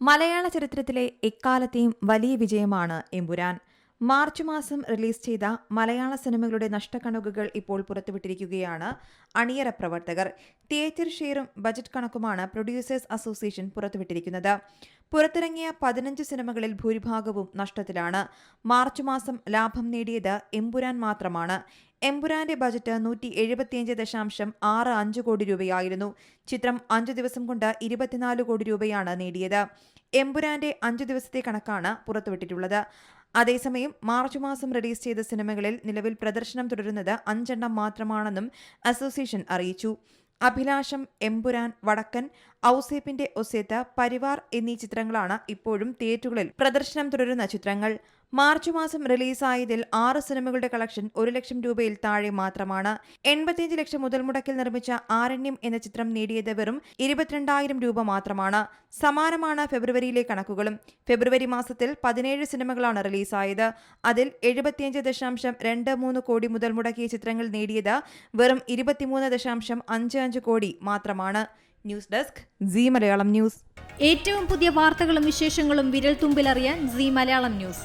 മലയാള ചരിത്രത്തിലെ എക്കാലത്തെയും വലിയ വിജയമാണ് എമ്പുരാൻ. മാർച്ച് മാസം റിലീസ് ചെയ്ത മലയാള സിനിമകളുടെ നഷ്ടക്കണക്കുകൾ ഇപ്പോൾ പുറത്തുവിട്ടിരിക്കുകയാണ് അണിയറ പ്രവർത്തകർ. തിയേറ്റർ ഷെയറും ബജറ്റ് കണക്കുമാണ് പ്രൊഡ്യൂസേഴ്സ് അസോസിയേഷൻ പുറത്തുവിട്ടിരിക്കുന്നത്. പുറത്തിറങ്ങിയ പതിനഞ്ച് സിനിമകളിൽ ഭൂരിഭാഗവും നഷ്ടത്തിലാണ്. മാർച്ച് മാസം ലാഭം നേടിയത് എമ്പുരാൻ മാത്രമാണ്. എമ്പുരാന്റെ ബജറ്റ് നൂറ്റി എഴുപത്തിയഞ്ച് ദശാംശം ആറ് അഞ്ച് കോടി രൂപയായിരുന്നു. ചിത്രം അഞ്ചു ദിവസം കൊണ്ട് ഇരുപത്തിനാല് കോടി രൂപയാണ് നേടിയത്. എമ്പുരാന്റെ അഞ്ചു ദിവസത്തെ കണക്കാണ് പുറത്തുവിട്ടിട്ടുള്ളത്. അതേസമയം മാർച്ച് മാസം റിലീസ് ചെയ്ത സിനിമകളിൽ നിലവിൽ പ്രദർശനം തുടരുന്നത് അഞ്ചെണ്ണം മാത്രമാണെന്നും അസോസിയേഷൻ അറിയിച്ചു. അഭിലാഷം എമ്പുരാൻ വടക്കൻ ഔസേപ്പിന്റെ ഒസേത്ത പരിവാർ എന്നീ ചിത്രങ്ങളാണ് ഇപ്പോഴും തിയേറ്ററുകളിൽ പ്രദർശനം തുടരുന്ന ചിത്രങ്ങൾ. മാർച്ച് മാസം റിലീസായതിൽ ആറ് സിനിമകളുടെ കളക്ഷൻ ഒരു ലക്ഷം രൂപയിൽ താഴെ മാത്രമാണ്. എൺപത്തിയഞ്ച് ലക്ഷം മുതൽ മുടക്കിൽ നിർമ്മിച്ച ആരണ്യം എന്ന ചിത്രം നേടിയത് വെറും ഇരുപത്തിരണ്ടായിരം രൂപ മാത്രമാണ്. സമാനമാണ് ഫെബ്രുവരിയിലെ കണക്കുകളും. ഫെബ്രുവരി മാസത്തിൽ പതിനേഴ് സിനിമകളാണ് റിലീസായത്. അതിൽ എഴുപത്തിയഞ്ച് ദശാംശം രണ്ട് മൂന്ന് കോടി മുതൽ മുടക്കിയ ചിത്രങ്ങൾ നേടിയത് വെറും ഇരുപത്തിമൂന്ന് ദശാംശം അഞ്ച് അഞ്ച് കോടി മാത്രമാണ്. News desk C Malayalam news. ഏറ്റവും പുതിയ വാർത്തകളും വിശേഷങ്ങളും വിരൽ തുമ്പിലറിയാൻ സി മലയാളം ന്യൂസ്.